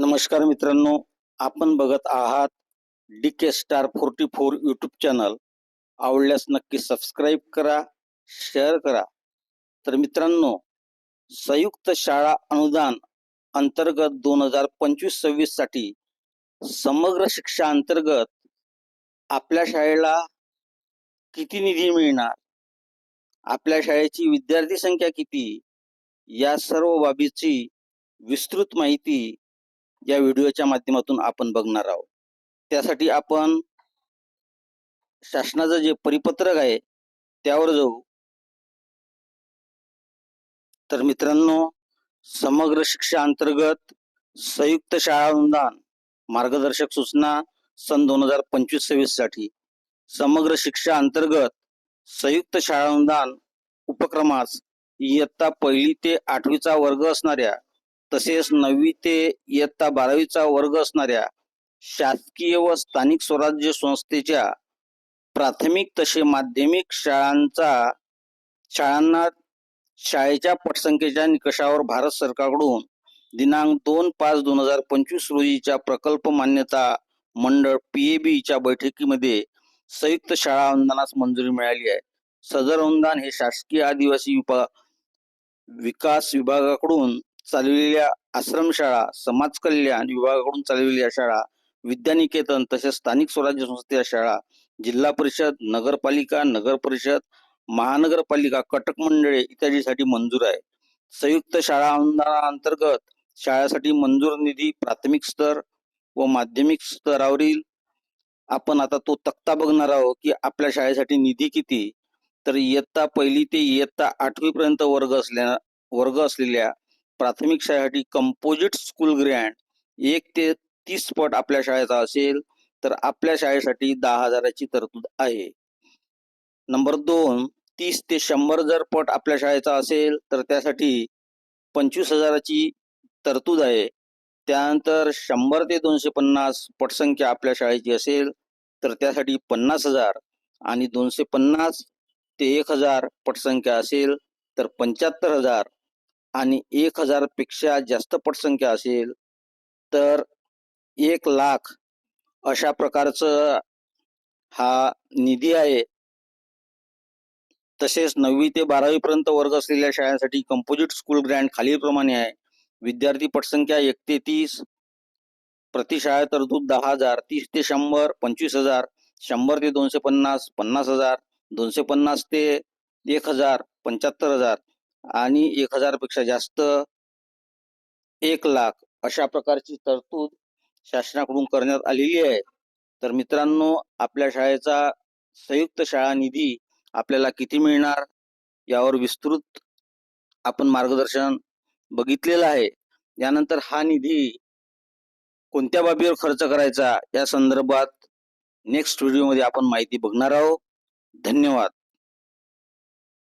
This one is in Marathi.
नमस्कार मित्रांनो आपण बघत आहात D K star forty four YouTube channel आवडल्यास नक्की सबस्क्राईब करा शेअर करा. तर मित्रांनो संयुक्त शाळा अनुदान अंतर्गत दोन हजार पंचवीस सव्वीससाठी समग्र शिक्षा अंतर्गत आपल्या शाळेला किती निधी मिळणार? आपल्या शाळेची विद्यार्थी संख्या किती? या सर्व बाबीची विस्तृत माहिती या व्हिडिओच्या माध्यमातून आपण बघणार आहोत. त्यासाठी आपण शासनाचं जे परिपत्रक आहे त्यावर जाऊ. तर मित्रांनो समग्र शिक्षा अंतर्गत संयुक्त शाळा अनुदान मार्गदर्शक सूचना सन दोन हजार पंचवीस सव्वीससाठी समग्र शिक्षा अंतर्गत संयुक्त शाळा अनुदान उपक्रमास इयत्ता पहिली ते आठवीचा वर्ग असणाऱ्या तसेच नववी ते इयत्ता बारावीचा वर्ग असणाऱ्या शासकीय व स्थानिक स्वराज्य संस्थेच्या प्राथमिक तसे माध्यमिक शाळांचा शाळांना शाळेच्या पटसंख्येच्या निकषावर भारत सरकारकडून दिनांक दोन पाच दोन हजार पंचवीस रोजीच्या प्रकल्प मान्यता मंडळ पीएबीच्या बैठकीमध्ये संयुक्त शाळा अनुदानास मंजुरी मिळाली आहे. सदर अनुदान हे शासकीय आदिवासी विभाग विकास विभागाकडून चालविलेल्या आश्रमशाळा समाज कल्याण विभागाकडून चालविलेल्या शाळा विद्यानिकेतन तसेच स्थानिक स्वराज्य संस्थेच्या शाळा जिल्हा परिषद नगरपालिका नगर परिषद महानगरपालिका कटक मंडळे इत्यादीसाठी मंजूर आहे. संयुक्त शाळा अनुदानाअंतर्गत शाळेसाठी मंजूर निधी प्राथमिक स्तर व माध्यमिक स्तरावरील. आपण आता तो तक्ता बघणार आहोत की आपल्या शाळेसाठी निधी किती तर इयत्ता पहिली ते इयत्ता आठवी पर्यंत वर्ग असल्या वर्ग असलेल्या प्राथमिक शाळेसाठी कंपोजिट स्कूल ग्रँड एक ते तीस पट आपल्या शाळेचा असेल तर आपल्या शाळेसाठी दहा हजाराची तरतूद आहे. नंबर दोन तीस ते शंभर जर पट आपल्या शाळेचा असेल तर त्यासाठी पंचवीस हजाराची तरतूद आहे. त्यानंतर शंभर ते दोनशे पन्नास पटसंख्या आपल्या शाळेची असेल तर त्यासाठी पन्नास हजार आणि दोनशे पन्नास ते एक हजार पटसंख्या असेल तर पंच्याहत्तर हजार आणि एक हजारपेक्षा जास्त पटसंख्या असेल तर एक लाख अशा प्रकारचं हा निधी आहे. तसेच नववी ते बारावी पर्यंत वर्ग असलेल्या शाळांसाठी कंपोजिट स्कूल ग्रँड खालीलप्रमाणे आहे. विद्यार्थी पटसंख्या एक ते तीस प्रतिशाळा तरतूद दहा हजार तीस ते शंभर पंचवीस हजार शंभर ते दोनशे पन्नास पन्नास हजार दोनशे पन्नास ते एक हजार पंच्याहत्तर हजार आणि एक हजारपेक्षा जास्त एक लाख अशा प्रकारची तरतूद शासनाकडून करण्यात आलेली आहे. तर मित्रांनो आपल्या शाळेचा संयुक्त शाळा निधी आपल्याला किती मिळणार यावर विस्तृत आपण मार्गदर्शन बघितलेलं आहे. यानंतर हा निधी कोणत्या बाबीवर खर्च करायचा या संदर्भात नेक्स्ट व्हिडिओमध्ये आपण माहिती बघणार आहोत. धन्यवाद.